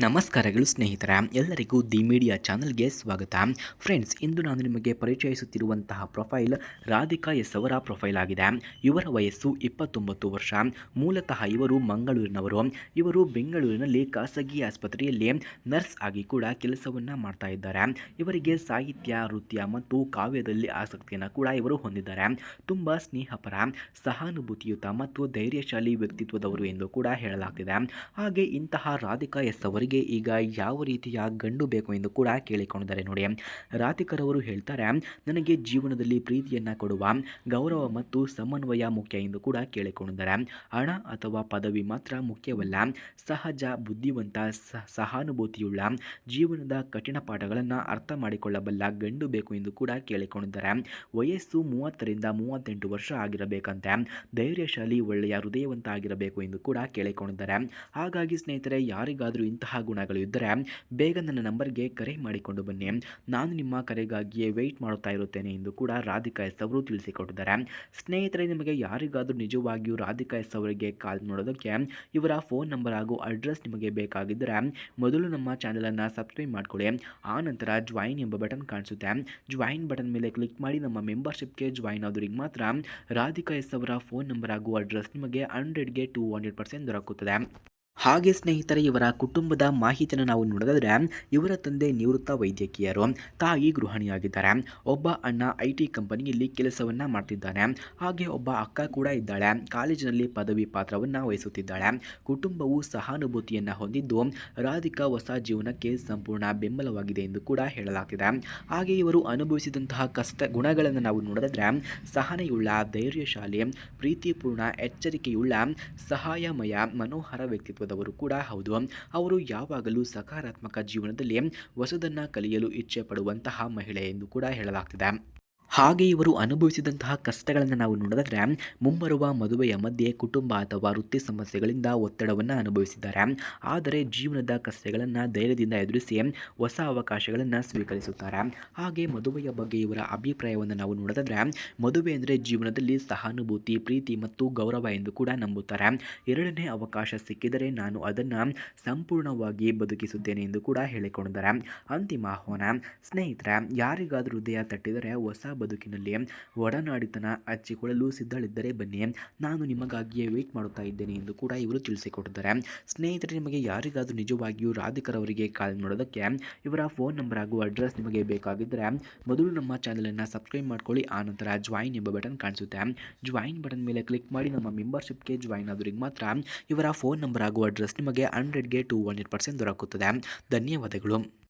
ನಮಸ್ಕಾರಗಳು ಸ್ನೇಹಿತರ, ಎಲ್ಲರಿಗೂ ದಿ ಮೀಡಿಯಾ ಚಾನಲ್ಗೆ ಸ್ವಾಗತ. ಫ್ರೆಂಡ್ಸ್, ಇಂದು ನಾನು ನಿಮಗೆ ಪರಿಚಯಿಸುತ್ತಿರುವಂತಹ ಪ್ರೊಫೈಲ್ ರಾಧಿಕಾ ಎಸ್ ಅವರ ಪ್ರೊಫೈಲ್ ಆಗಿದೆ. ಇವರ ವಯಸ್ಸು ಇಪ್ಪತ್ತೊಂಬತ್ತು ವರ್ಷ. ಮೂಲತಃ ಇವರು ಮಂಗಳೂರಿನವರು. ಇವರು ಬೆಂಗಳೂರಿನಲ್ಲಿ ಖಾಸಗಿ ಆಸ್ಪತ್ರೆಯಲ್ಲಿ ನರ್ಸ್ ಆಗಿ ಕೂಡ ಕೆಲಸವನ್ನು ಮಾಡ್ತಾ ಇದ್ದಾರೆ. ಇವರಿಗೆ ಸಾಹಿತ್ಯ, ನೃತ್ಯ ಮತ್ತು ಕಾವ್ಯದಲ್ಲಿ ಆಸಕ್ತಿಯನ್ನು ಕೂಡ ಇವರು ಹೊಂದಿದ್ದಾರೆ. ತುಂಬ ಸ್ನೇಹಪರ, ಸಹಾನುಭೂತಿಯುತ ಮತ್ತು ಧೈರ್ಯಶಾಲಿ ವ್ಯಕ್ತಿತ್ವದವರು ಎಂದು ಕೂಡ ಹೇಳಲಾಗ್ತಿದೆ. ಹಾಗೆ ಇಂತಹ ರಾಧಿಕಾ ಎಸ್ ಈಗ ಯಾವ ರೀತಿಯ ಗಂಡು ಬೇಕು ಎಂದು ಕೂಡ ಕೇಳಿಕೊಂಡಿದ್ದಾರೆ ನೋಡಿ. ರಾಧಿಕರವರು ಹೇಳ್ತಾರೆ, ನನಗೆ ಜೀವನದಲ್ಲಿ ಪ್ರೀತಿಯನ್ನು ಕೊಡುವ, ಗೌರವ ಮತ್ತು ಸಮನ್ವಯ ಮುಖ್ಯ ಎಂದು ಕೂಡ ಕೇಳಿಕೊಂಡಿದ್ದಾರೆ. ಹಣ ಅಥವಾ ಪದವಿ ಮಾತ್ರ ಮುಖ್ಯವಲ್ಲ. ಸಹಜ, ಬುದ್ಧಿವಂತ ಸಹಾನುಭೂತಿಯುಳ್ಳ, ಜೀವನದ ಕಠಿಣ ಪಾಠಗಳನ್ನು ಅರ್ಥ ಮಾಡಿಕೊಳ್ಳಬಲ್ಲ ಗಂಡು ಬೇಕು ಎಂದು ಕೂಡ ಕೇಳಿಕೊಂಡಿದ್ದಾರೆ. ವಯಸ್ಸು ಮೂವತ್ತರಿಂದ ಮೂವತ್ತೆಂಟು ವರ್ಷ ಆಗಿರಬೇಕಂತೆ. ಧೈರ್ಯಶಾಲಿ, ಒಳ್ಳೆಯ, ಹೃದಯವಂತ ಆಗಿರಬೇಕು ಎಂದು ಕೂಡ ಕೇಳಿಕೊಂಡಿದ್ದಾರೆ. ಹಾಗಾಗಿ ಸ್ನೇಹಿತರೆ, ಯಾರಿಗಾದರೂ ಇಂತಹ ಗುಣಗಳು ಇದ್ದರೆ ಬೇಗ ನನ್ನ ನಂಬರ್ಗೆ ಕರೆ ಮಾಡಿಕೊಂಡು ಬನ್ನಿ. ನಾನು ನಿಮ್ಮ ಕರೆಗಾಗಿಯೇ ವೆಯ್ಟ್ ಮಾಡುತ್ತಾ ಇರುತ್ತೇನೆ ಎಂದು ಕೂಡ ರಾಧಿಕಾ ಎಸ್ ಅವರು ತಿಳಿಸಿಕೊಟ್ಟಿದ್ದಾರೆ. ಸ್ನೇಹಿತರೆ, ನಿಮಗೆ ಯಾರಿಗಾದರೂ ನಿಜವಾಗಿಯೂ ರಾಧಿಕಾ ಎಸ್ ಅವರಿಗೆ ಕಾಲ್ ಮಾಡೋದಕ್ಕೆ ಇವರ ಫೋನ್ ನಂಬರ್ ಹಾಗೂ ಅಡ್ರೆಸ್ ನಿಮಗೆ ಬೇಕಾಗಿದ್ದರೆ ಮೊದಲು ನಮ್ಮ ಚಾನಲನ್ನು ಸಬ್ಸ್ಕ್ರೈಬ್ ಮಾಡ್ಕೊಳ್ಳಿ. ಆ ನಂತರ ಜಾಯಿನ್ ಎಂಬ ಬಟನ್ ಕಾಣಿಸುತ್ತೆ. ಜಾಯಿನ್ ಬಟನ್ ಮೇಲೆ ಕ್ಲಿಕ್ ಮಾಡಿ ನಮ್ಮ ಮೆಂಬರ್ಶಿಪ್ಗೆ ಜಾಯಿನ್ ಆದವರಿಗೆ ಮಾತ್ರ ರಾಧಿಕಾ ಎಸ್ ಅವರ ಫೋನ್ ನಂಬರ್ ಹಾಗೂ ಅಡ್ರೆಸ್ ನಿಮಗೆ ಹಂಡ್ರೆಡ್ಗೆ ಟು ಹಂಡ್ರೆಡ್ ಪರ್ಸೆಂಟ್ ದೊರಕುತ್ತದೆ. ಹಾಗೆ ಸ್ನೇಹಿತರೆ, ಇವರ ಕುಟುಂಬದ ಮಾಹಿತಿಯನ್ನು ನಾವು ನೋಡೋದಾದರೆ, ಇವರ ತಂದೆ ನಿವೃತ್ತ ವೈದ್ಯಕೀಯರು, ತಾಯಿ ಗೃಹಿಣಿಯಾಗಿದ್ದಾರೆ. ಒಬ್ಬ ಅಣ್ಣ ಐ ಟಿ ಕಂಪನಿಯಲ್ಲಿ ಕೆಲಸವನ್ನು ಮಾಡ್ತಿದ್ದಾನೆ. ಹಾಗೆ ಒಬ್ಬ ಅಕ್ಕ ಕೂಡ ಇದ್ದಾಳೆ. ಕಾಲೇಜಿನಲ್ಲಿ ಪದವಿ ಪಾತ್ರವನ್ನು ವಹಿಸುತ್ತಿದ್ದಾಳೆ. ಕುಟುಂಬವು ಸಹಾನುಭೂತಿಯನ್ನು ಹೊಂದಿದ್ದು, ರಾಧಿಕಾ ಹೊಸ ಜೀವನಕ್ಕೆ ಸಂಪೂರ್ಣ ಬೆಂಬಲವಾಗಿದೆ ಎಂದು ಕೂಡ ಹೇಳಲಾಗ್ತಿದೆ. ಹಾಗೆ ಇವರು ಅನುಭವಿಸಿದಂತಹ ಕಷ್ಟ ಗುಣಗಳನ್ನು ನಾವು ನೋಡಿದ್ರೆ ಸಹನೆಯುಳ್ಳ, ಧೈರ್ಯಶಾಲಿ, ಪ್ರೀತಿಪೂರ್ಣ, ಎಚ್ಚರಿಕೆಯುಳ್ಳ, ಸಹಾಯಮಯ, ಮನೋಹರ ವ್ಯಕ್ತಿತ್ವದವರು ಕೂಡ ಹೌದು. ಅವರು ಯಾವಾಗಲೂ ಸಕಾರಾತ್ಮಕ ಜೀವನದಲ್ಲಿ ಹೊಸದನ್ನು ಕಲಿಯಲು ಇಚ್ಛೆ ಪಡುವಂತಹ ಮಹಿಳೆ ಎಂದು ಕೂಡ ಹೇಳಲಾಗ್ತಿದೆ. ಹಾಗೆ ಇವರು ಅನುಭವಿಸಿದಂತಹ ಕಷ್ಟಗಳನ್ನು ನಾವು ನೋಡಿದ್ರೆ ಮುಂಬರುವ ಮದುವೆಯ ಮಧ್ಯೆ ಕುಟುಂಬ ಅಥವಾ ವೃತ್ತಿ ಸಮಸ್ಯೆಗಳಿಂದ ಒತ್ತಡವನ್ನು ಅನುಭವಿಸಿದ್ದಾರೆ. ಆದರೆ ಜೀವನದ ಕಷ್ಟಗಳನ್ನು ಧೈರ್ಯದಿಂದ ಎದುರಿಸಿ ಹೊಸ ಅವಕಾಶಗಳನ್ನು ಸ್ವೀಕರಿಸುತ್ತಾರೆ. ಹಾಗೆ ಮದುವೆಯ ಬಗ್ಗೆ ಇವರ ಅಭಿಪ್ರಾಯವನ್ನು ನಾವು ನೋಡಿದ್ರೆ ಮದುವೆ ಅಂದರೆ ಜೀವನದಲ್ಲಿ ಸಹಾನುಭೂತಿ, ಪ್ರೀತಿ ಮತ್ತು ಗೌರವ ಎಂದು ಕೂಡ ನಂಬುತ್ತಾರೆ. ಎರಡನೇ ಅವಕಾಶ ಸಿಕ್ಕಿದರೆ ನಾನು ಅದನ್ನು ಸಂಪೂರ್ಣವಾಗಿ ಬದುಕಿಸುತ್ತೇನೆ ಎಂದು ಕೂಡ ಹೇಳಿಕೊಂಡಿದ್ದಾರೆ. ಅಂತಿಮ ಆಹ್ವಾನ, ಸ್ನೇಹಿತರೆ, ಯಾರಿಗಾದರೂ ಹೃದಯ ತಟ್ಟಿದರೆ ಹೊಸ ಬದುಕಿನಲ್ಲಿ ಒಡನಾಡಿತನ ಹಚ್ಚಿಕೊಳ್ಳಲು ಸಿದ್ಧಳಿದ್ದರೆ ಬನ್ನಿ. ನಾನು ನಿಮಗಾಗಿಯೇ ವೆಯ್ಟ್ ಮಾಡುತ್ತಾ ಇದ್ದೇನೆ ಎಂದು ಕೂಡ ಇವರು ತಿಳಿಸಿಕೊಟ್ಟಿದ್ದಾರೆ. ಸ್ನೇಹಿತರೆ, ನಿಮಗೆ ಯಾರಿಗಾದರೂ ನಿಜವಾಗಿಯೂ ರಾಧಿಕರವರಿಗೆ ಕಾಲ್ ಮಾಡೋದಕ್ಕೆ ಇವರ ಫೋನ್ ನಂಬರ್ ಹಾಗೂ ಅಡ್ರೆಸ್ ನಿಮಗೆ ಬೇಕಾಗಿದ್ದರೆ ಮೊದಲು ನಮ್ಮ ಚಾನಲನ್ನು ಸಬ್ಸ್ಕ್ರೈಬ್ ಮಾಡ್ಕೊಳ್ಳಿ. ಆನಂತರ ಜಾಯಿನ್ ಎಂಬ ಬಟನ್ ಕಾಣಿಸುತ್ತೆ. ಜಾಯಿನ್ ಬಟನ್ ಮೇಲೆ ಕ್ಲಿಕ್ ಮಾಡಿ ನಮ್ಮ ಮೆಂಬರ್ಶಿಪ್ಗೆ ಜಾಯಿನ್ ಆದವರಿಗೆ ಮಾತ್ರ ಇವರ ಫೋನ್ ನಂಬರ್ ಹಾಗೂ ಅಡ್ರೆಸ್ ನಿಮಗೆ ಹಂಡ್ರೆಡ್ಗೆ ಟು ಹಂಡ್ರೆಡ್ ಪರ್ಸೆಂಟ್ ದೊರಕುತ್ತದೆ. ಧನ್ಯವಾದಗಳು.